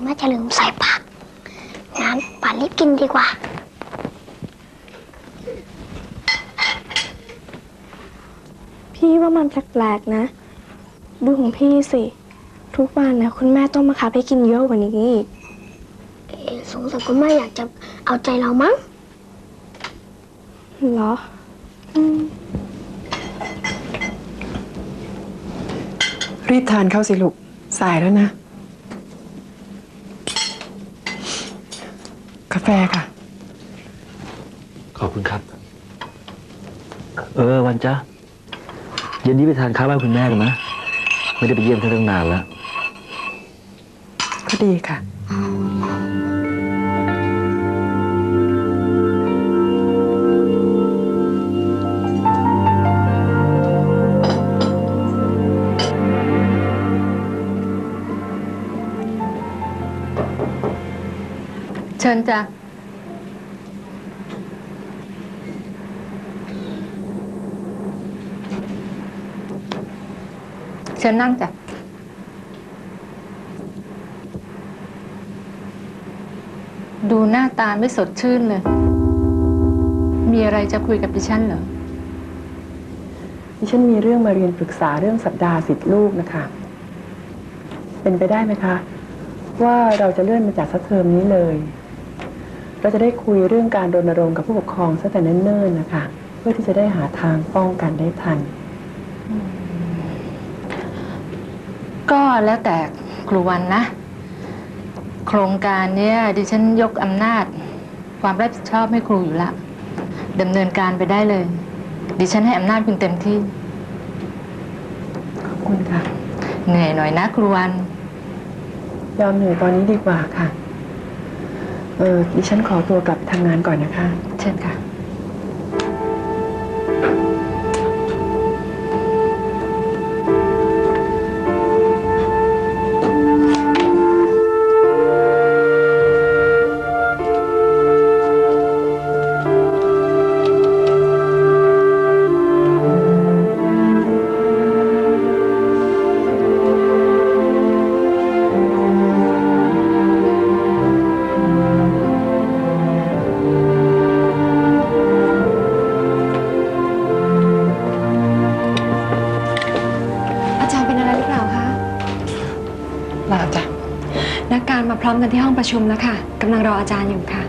สงสัยคุณแม่จะลืมใส่ผักงั้นป่านรีบกินดีกว่า พี่ว่ามันแปลกๆนะ ดูของพี่สิ ทุกวันนะคุณแม่ต้องมาคับให้กินเยอะกว่านี้อีกเอ๊ะสงสัยคุณแม่อยากจะเอาใจเรามั้งเหรอรีบทานเข้าสิลูกสายแล้วนะ กาแฟค่ะ ขอบคุณครับ เออวันจ้าเย็นนี้ไปทานข้าวบ้านคุณแม่กันนะไม่ได้ไปเยี่ยมเธอตั้งนานแล้ว ก็ดีค่ะ เชิญจ้ะ เชิญนั่งจ้ะดูหน้าตาไม่สดชื่นเลย มีอะไรจะคุยกับดิฉันเหรอ ดิฉันมีเรื่องมาเรียนปรึกษาเรื่องสัปดาห์สิทธิลูกนะคะ เป็นไปได้ไหมคะ ว่าเราจะเลื่อนมาจากสักเทอมนี้เลย เราจะได้คุยเรื่องการรณรงค์กับผู้ปกครองซะแต่เนิ่นๆนะคะ เพื่อที่จะได้หาทางป้องกันได้ทัน ก็แล้วแต่ครูวันนะ โครงการเนี้ยดิฉันยกอำนาจ ความรับผิดชอบให้ครูอยู่ละดำเนินการไปได้เลย ดิฉันให้อำนาจคุณเต็มที่ ขอบคุณค่ะ เหนื่อยหน่อยนะครูวัน ยอมเหนื่อยตอนนี้ดีกว่าค่ะ เออดิฉันขอตัวกลับทำงานก่อนนะคะ เชิญค่ะ การมาพร้อมกันที่ห้องประชุมแล้วค่ะกำลังรออาจารย์อยู่ค่ะ